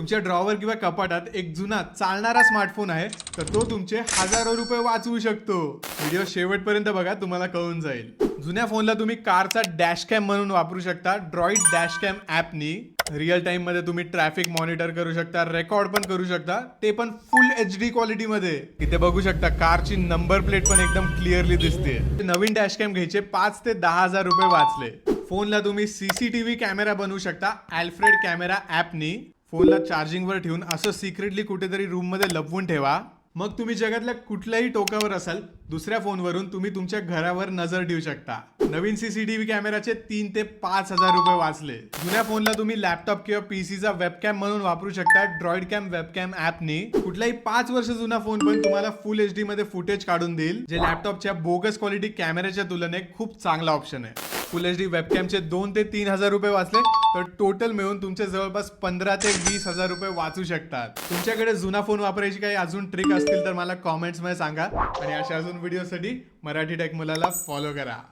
तुमच्या ड्रॉवर किंवा कपाटात एक जुना चालणारा स्मार्टफोन आहे तर तो तुमचे हजारो रुपये वाचवू शकतो. व्हिडिओ शेवटपर्यंत बघा तुम्हाला कळून जाईल. जुन्या फोनला तुम्ही कारचा डॅश कॅम म्हणून वापरू शकता ड्रॉइड डॅश कॅम ॲपनी रिअल टाइममध्ये तुम्ही ट्रॅफिक मॉनिटर करू शकता रेकॉर्ड पण करू शकता ते पण फुल एच डी क्वालिटी मध्ये. इथे बघू शकता कारची नंबर प्लेट पण एकदम क्लिअरली दिसते. नवीन डॅश कॅम घ्यायचे पाच ते दहा हजार रुपये वाचले. फोनला तुम्ही सीसीटीव्ही कॅमेरा बनवू शकता अल्फ्रेड कॅमेरा ॲपनी फोनला चार्जिंगवर ठेवून असं सिक्रेटली कुठेतरी रूममध्ये लपवून ठेवा. मग तुम्ही जगातल्या कुठल्याही टोकावर असाल दुसऱ्या फोनवरून तुम्ही तुमच्या घरावर नजर ठेवू शकता. नवीन सीसीटीव्ही कॅमेराचे तीन ते पाच हजार रुपये वाचले. जुन्या फोनला तुम्ही लॅपटॉप किंवा पीसीचा वेबकॅम म्हणून वापरू शकता ड्रॉइड कॅम वेबकॅम ऍपने कुठलाही पाच वर्ष जुना फोन पण तुम्हाला फुल एच डी मध्ये फुटेज काढून देईल जे लॅपटॉपच्या बोगस क्वालिटी कॅमेऱ्याच्या तुलनेत खूप चांगला ऑप्शन आहे. फुल एच डी वेबकॅमचे दोन ते तीन हजार रुपये वाचले तर टोटल मिळून तुमचे जवळपास पंधरा ते वीस हजार रुपये वाचू शकतात. तुमच्याकडे जुना फोन वापरायची काही अजून ट्रिक असतील तर मला कॉमेंट्समध्ये सांगा. आणि अशा अजून व्हिडिओसाठी मराठी टेक मुलाला फॉलो करा.